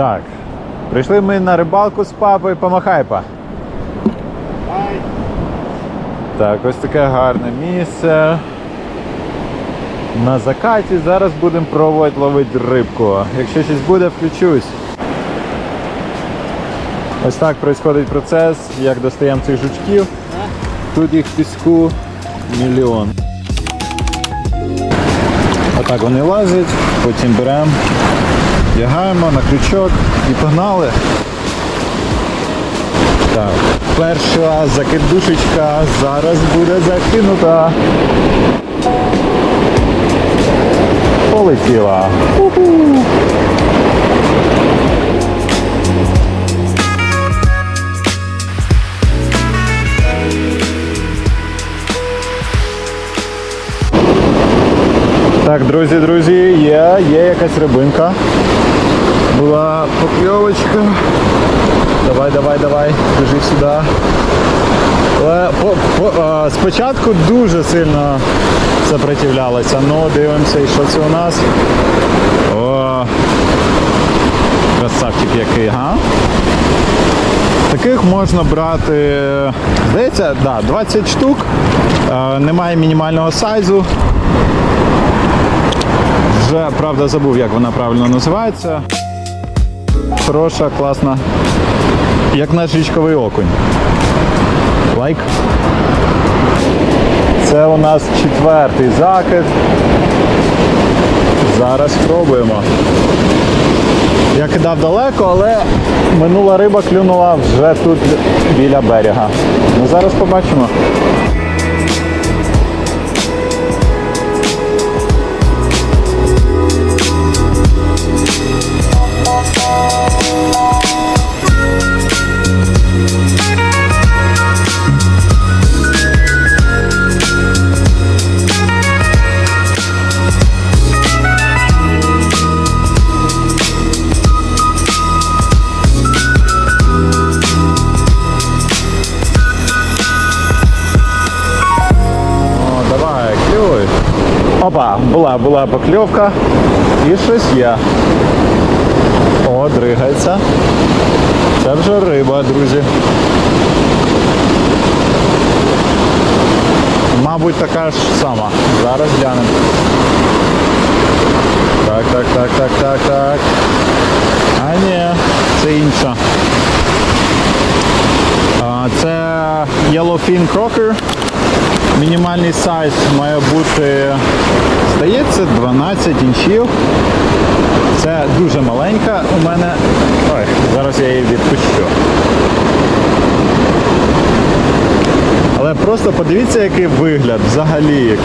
Так. Прийшли ми на рибалку з папою, помахай па. Так, ось таке гарне місце. На закаті зараз будемо пробувати ловити рибку. Якщо щось буде, включусь. Ось так відбувається процес, як достаємо цих жучків. Тут їх в піску мільйон. Отак вони лазять, потім беремо, вдягаємо на крючок і погнали. Так, перша закидушечка зараз буде закинута. Полетіла. Уху. Так, друзі, друзі, є, є якась рибинка. Була покльовочка. Давай, давай, давай, біжи сюди. Але по, по, а, спочатку дуже сильно сопротивлялася. Ну, дивимося, що це у нас. О, красавчик який, га? Таких можна брати, здається, да, 20 штук. Е, Немає мінімального сайзу. Вже, правда, забув, як вона правильно називається. Хороша, класна. Як наш річковий окунь. Лайк. Це у нас четвертий закид. Зараз спробуємо. Я кидав далеко, але минула риба клюнула вже тут біля берега. Ну зараз побачимо. Була, була покльовка. І щось є. О, дригається. Це вже риба, друзі. Мабуть, така ж сама. Зараз глянемо. Так, так, так, так, так, так. А ні, це інша. Це Yellowfin Crocker. Мінімальний сайз має бути, здається, 12 інчів. Це дуже маленька у мене. Ой, зараз я її відпущу. Але просто подивіться, який вигляд взагалі.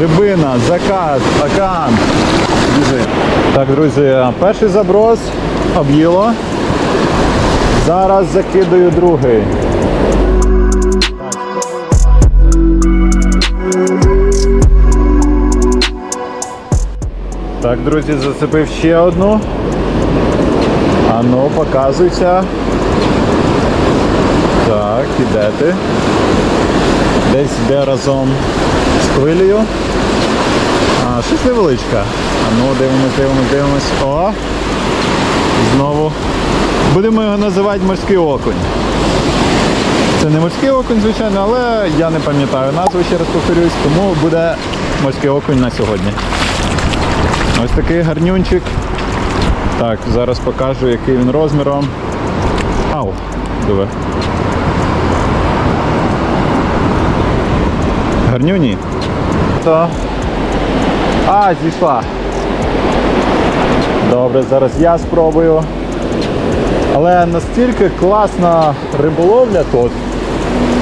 Рибина, закат, океан. Біжи. Так, друзі, перший заброс об'їло. Зараз закидаю другий. Так, друзі, зацепив ще одну. А ну, показуйся. Так, іде ти. Десь йде разом з хвилею. А, щось невеличка. А ну, дивимось, дивимось, дивимось. О! Знову. Будемо його називати морський окунь. Це не морський окунь, звичайно, але я не пам'ятаю назву, ще раз повторюсь, тому буде морський окунь на сьогодні. Ось такий гарнюнчик. Так, зараз покажу, який він розміром. Ау, диви. Гарнюні. То. А, зійшла. Добре, зараз я спробую. Але настільки класна риболовля тут.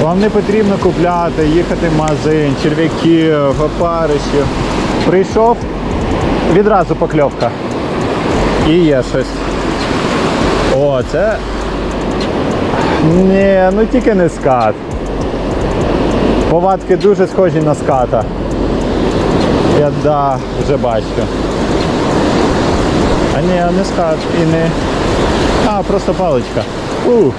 Вам не потрібно купляти, їхати в магазин, черв'яків, опаришів. Прийшов, відразу покльовка. І є щось. О, це. Ні, ну тільки не скат. Повадки дуже схожі на ската. Я да, вже бачу. А ні, не скат і не. А, просто паличка. Ух.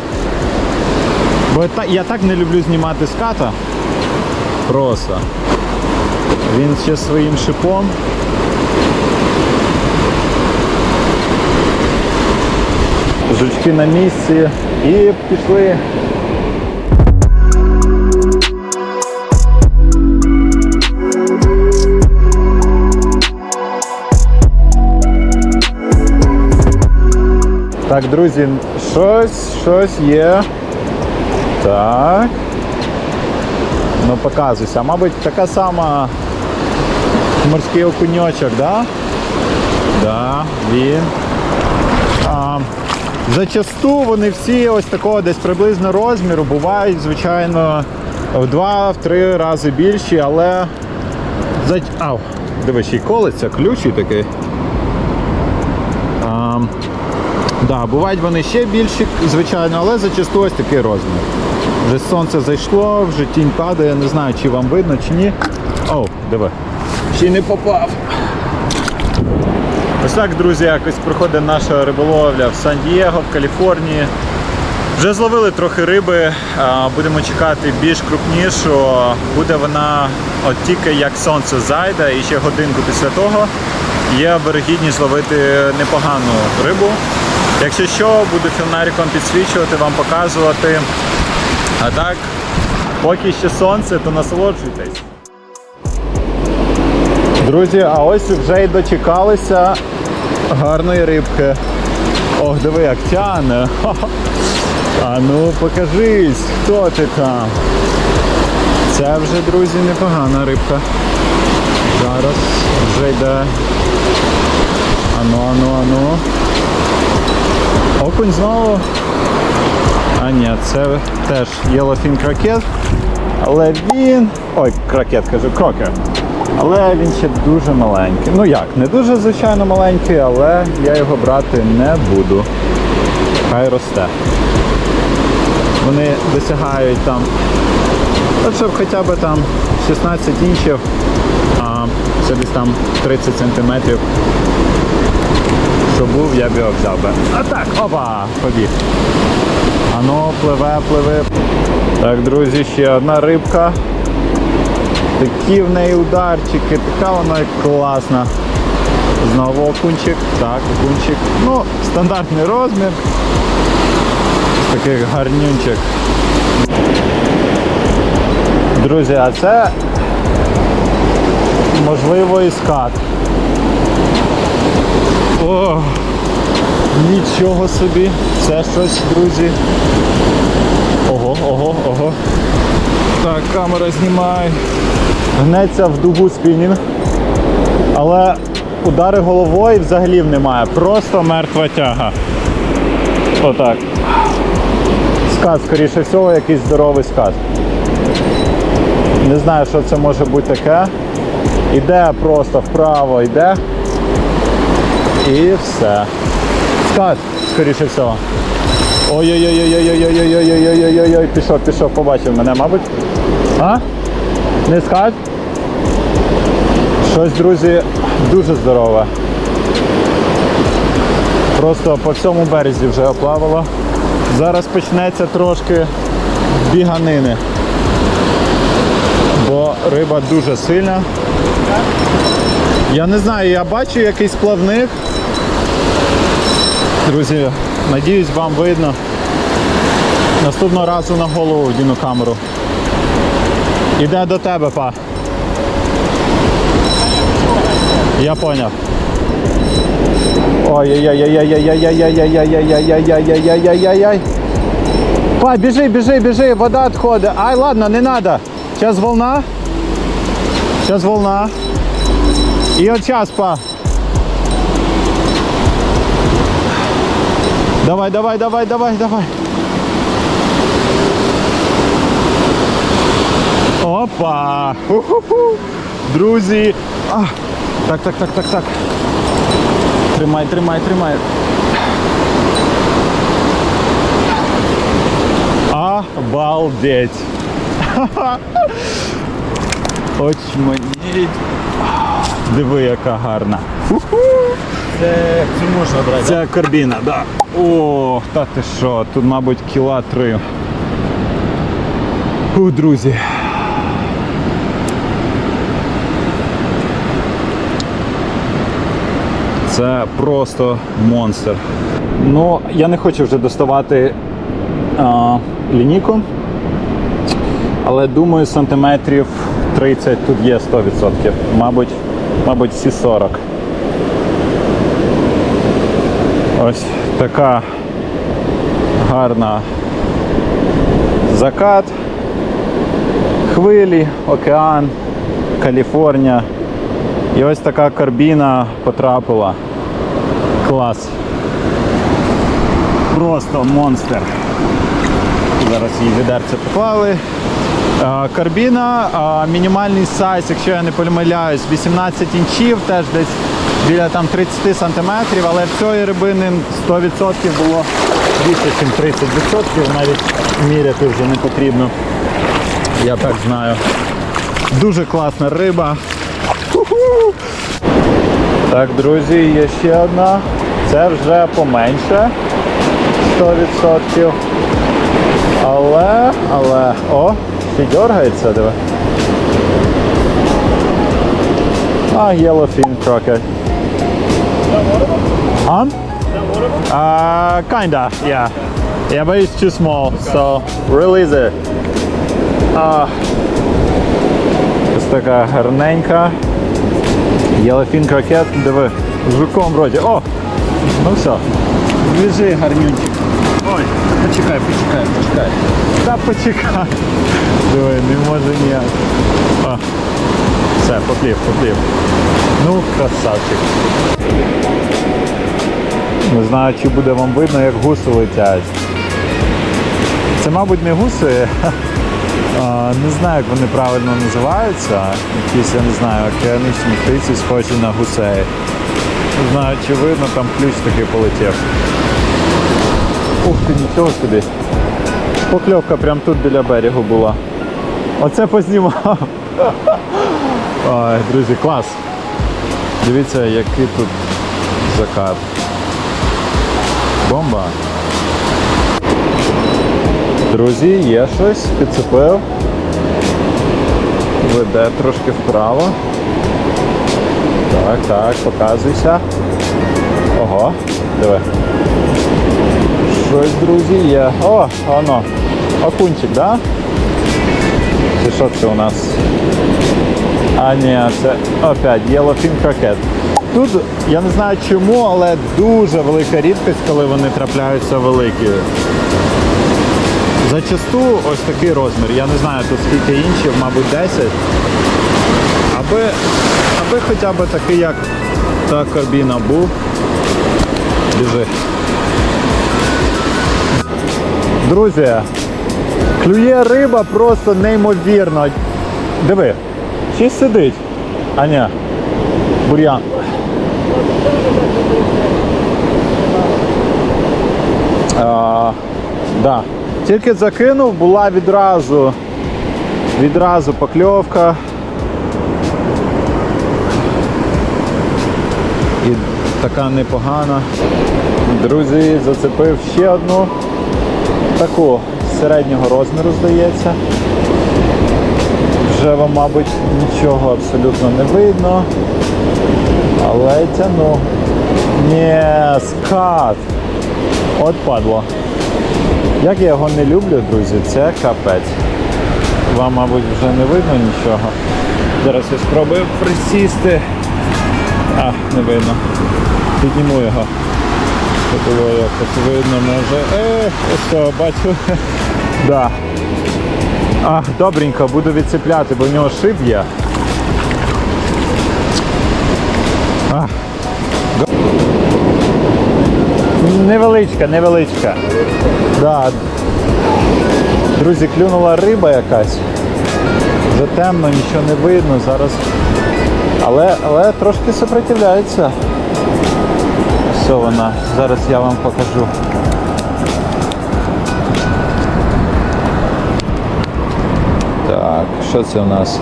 Бо я так, не люблю знімати ската. Просто. Він ще своїм шипом. Жучки на місці і пішли. Так, друзі, щось, щось є. Так. Ну, показуйся. Мабуть, така сама морський окуньочок, да? Да, він. А, зачасту вони всі ось такого десь приблизно розміру, бувають, звичайно, в два-три рази більші, але. За... Ау, дивись, ще й колиться, ключий такий. А, да, бувають вони ще більші, звичайно, але зачасту ось такий розмір. Вже сонце зайшло, вже тінь падає, не знаю, чи вам видно, чи ні. Оу, диви. Ще не попав. Ось так, друзі, якось проходить наша риболовля в Сан-Дієго, в Каліфорнії. Вже зловили трохи риби, будемо чекати більш крупнішу. Буде вона от тільки як сонце зайде і ще годинку після того є вирогідність зловити непогану рибу. Якщо що, буду фонариком підсвічувати, вам показувати. А так, поки ще сонце, то насолоджуйтесь. Друзі, а ось вже й дочекалися гарної рибки. Ох, диви, як тяне. А ну покажись, хто ти там. Це вже, друзі, непогана рибка. Зараз вже йде. Ану, ану, ану. Окунь знову. А ні, це теж Yellowfin крокет. Але він. Ой, крокет кажу, крокер. Але він ще дуже маленький. Ну як, не дуже звичайно маленький, але я його брати не буду. Хай росте. Вони досягають там, от щоб хоча б там 16 інчів, а це десь там 30 сантиметрів. Щоб був, я б його взяв би. А так, опа, побіг. Ано пливе, пливе. Так, друзі, ще одна рибка. Такі в неї ударчики, така вона класна. Знову окунчик. Так, окунчик. Ну, стандартний розмір. Такий гарнюнчик. Друзі, а це можливо і скат. О, нічого собі. Це щось, друзі. Ого, ого, ого. Так, камера знімай. Гнеться в дугу спінінг. Але удари головою взагалі немає. Просто мертва тяга. Отак. Скат, скоріше всього, якийсь здоровий скат. Не знаю, що це може бути таке. Іде просто вправо, йде. І все. Скат, скоріше всього. Ой-ой-ой-ой-ой-ой-ой-ой-ой-ой-ой-ой-ой, пішов, пішов, побачив мене, мабуть. А? Не скат? Щось, друзі, дуже здорове. Просто по всьому березі вже оплавало. Зараз почнеться трошки біганини. Бо риба дуже сильна. Я не знаю, я бачу якийсь плавник. Друзі, надіюсь, вам видно. Наступного разу на голову вдіну камеру. Іде до тебе, па. Я поняв. Ой-ой-ой-ой-ой-ой-ой-ой-ой-ой-ой-ой-ой-ой-ой-ой-ой-ой-ой. Па, біжи, біжи, біжи, вода відходить. Ай, ладно, не надо. Сейчас волна. Сейчас волна. І от час, па. Давай, давай, давай, давай, давай. Опа! Ху-ху-ху. Друзі! А, так, так, так, так, так. Тримай, тримай, тримай. Обалдеть! Очманіть. Диви, яка гарна. Це цю можна брати. Це карбіна, да. О, та ти що, тут, мабуть, кіла три. Фу, друзі. Це просто монстр. Ну, я не хочу вже доставати а, лінійку, але думаю, сантиметрів 30 тут є 100%. Мабуть, мабуть, всі 40. Ось така гарна закат, хвилі, океан, Каліфорнія. І ось така карбіна потрапила. Клас. Просто монстр. Зараз її відерце поклали. Карбіна, мінімальний сайз, якщо я не помиляюсь, 18 інчів, теж десь біля там 30 сантиметрів, але в цієї рибини 100% було більше, ніж 30%, навіть міряти вже не потрібно. Я так знаю. Дуже класна риба. Так, друзі, є ще одна. Це вже поменше. 100%. Але, але, о, ще дергається, диви. А, yellowfin crocket. Huh? Uh, kinda, yeah. Yeah, but it's too small, so release it. Ah. Ось така гарненька. Yellowfin croquette, диви, з жуком вроді. О! Ну все. Біжи, гарнюнчик. Ой, почекай, почекай, почекай. Та почекай. Диви, не може ніяк. О. Все, поплів, поплів. Ну, красавчик. Не знаю, чи буде вам видно, як гуси летять. Це, мабуть, не гуси. Не знаю, як вони правильно називаються. Якісь, я не знаю, океанічні птиці схожі на гусей. Не знаю, чи видно, там ключ такий полетів. Ух ти, нічого собі. Покльовка прямо тут біля берегу була. Оце познімав. Ой, друзі, клас. Дивіться, який тут закат. Бомба. Друзі, є щось, підцепив. Веде трошки вправо. Так, так, показуйся. Ого, диви. Щось, друзі, є. О, воно. Окунчик, да? Чи що це у нас? А ні, це опять Yellowfin Croquette. Тут я не знаю чому, але дуже велика рідкість, коли вони трапляються великі. Зачасту ось такий розмір. Я не знаю тут скільки інших, мабуть 10. Аби, аби хоча б такий, як та карбіна був. Біжи. Друзі, клює риба просто неймовірно. Диви, й сидить. А ні, бур'ян. А, да. Тільки закинув, була відразу, відразу покльовка. І така непогана. Друзі, зацепив ще одну таку середнього розміру, здається. Вже вам, мабуть, нічого абсолютно не видно. Але тяну. Ні, скат. От падло. Як я його не люблю, друзі, це капець. Вам, мабуть, вже не видно нічого. Зараз я спробую присісти. А, не видно. Підніму його. Було якось видно, може. Е, ось що, бачу. Да. А, добренько, буду відцепляти, бо в нього шип є. А. Невеличка, невеличка. Да. Друзі, клюнула риба якась. Вже темно, нічого не видно зараз. Але, але трошки сопротивляється. Все вона. Зараз я вам покажу. Так, що це у нас?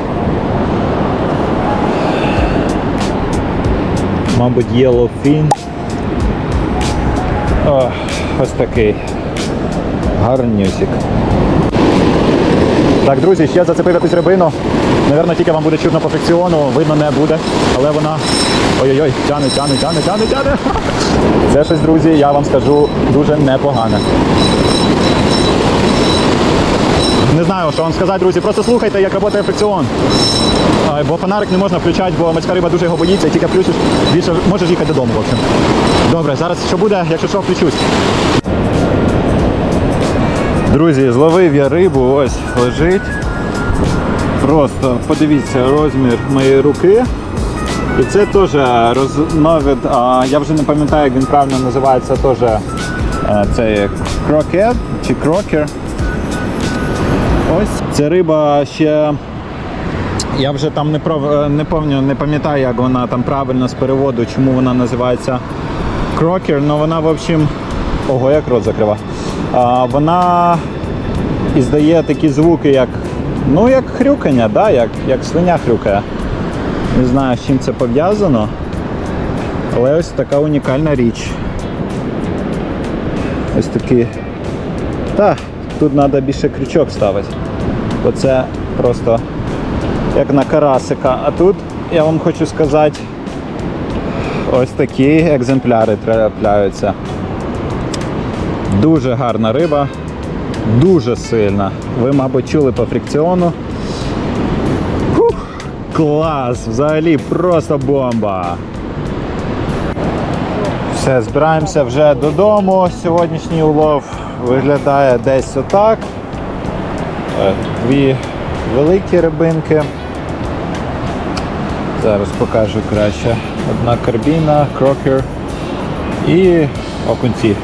Мабуть, Yellowfin. О, ось такий. Гарнюсик. Так, друзі, ще зацепив якусь рибину. Навірно, тільки вам буде чудно по фрикціону, видно не буде, але вона Ой-ой-ой, тяне, тяне, тяне, тяне, тяне. Це щось, друзі, я вам скажу, дуже непогане. Не знаю, що вам сказати, друзі. Просто слухайте, як працює фрикціон. Бо фонарик не можна включати, бо морська риба дуже його боїться, і тільки включиш, більше можеш їхати додому, в общем. Добре, зараз що буде, якщо що, включусь. Друзі, зловив я рибу, ось лежить. Просто подивіться розмір моєї руки. І це теж розновид, а, я вже не пам'ятаю, як він правильно називається, теж а, це крокет чи крокер. Ось ця риба ще. Я вже там не пров... не пам'ятаю, не пам'ятаю, як вона там правильно з переводу, чому вона називається крокер, але вона, в общем, ого, як рот закрива. А, вона іздає такі звуки, як, ну, як хрюкання, да? як, як свиня хрюкає. Не знаю, з чим це пов'язано. Але ось така унікальна річ. Ось такі. Та, тут треба більше крючок ставити. Бо це просто як на карасика. А тут я вам хочу сказати, ось такі екземпляри трапляються. Дуже гарна риба, дуже сильна. Ви, мабуть, чули по фрикціону. Фух, клас! Взагалі просто бомба. Все, збираємося вже додому. Сьогоднішній улов виглядає десь отак. Е, Дві великі рибинки. Зараз покажу краще. Одна карбіна, крокер і окунці.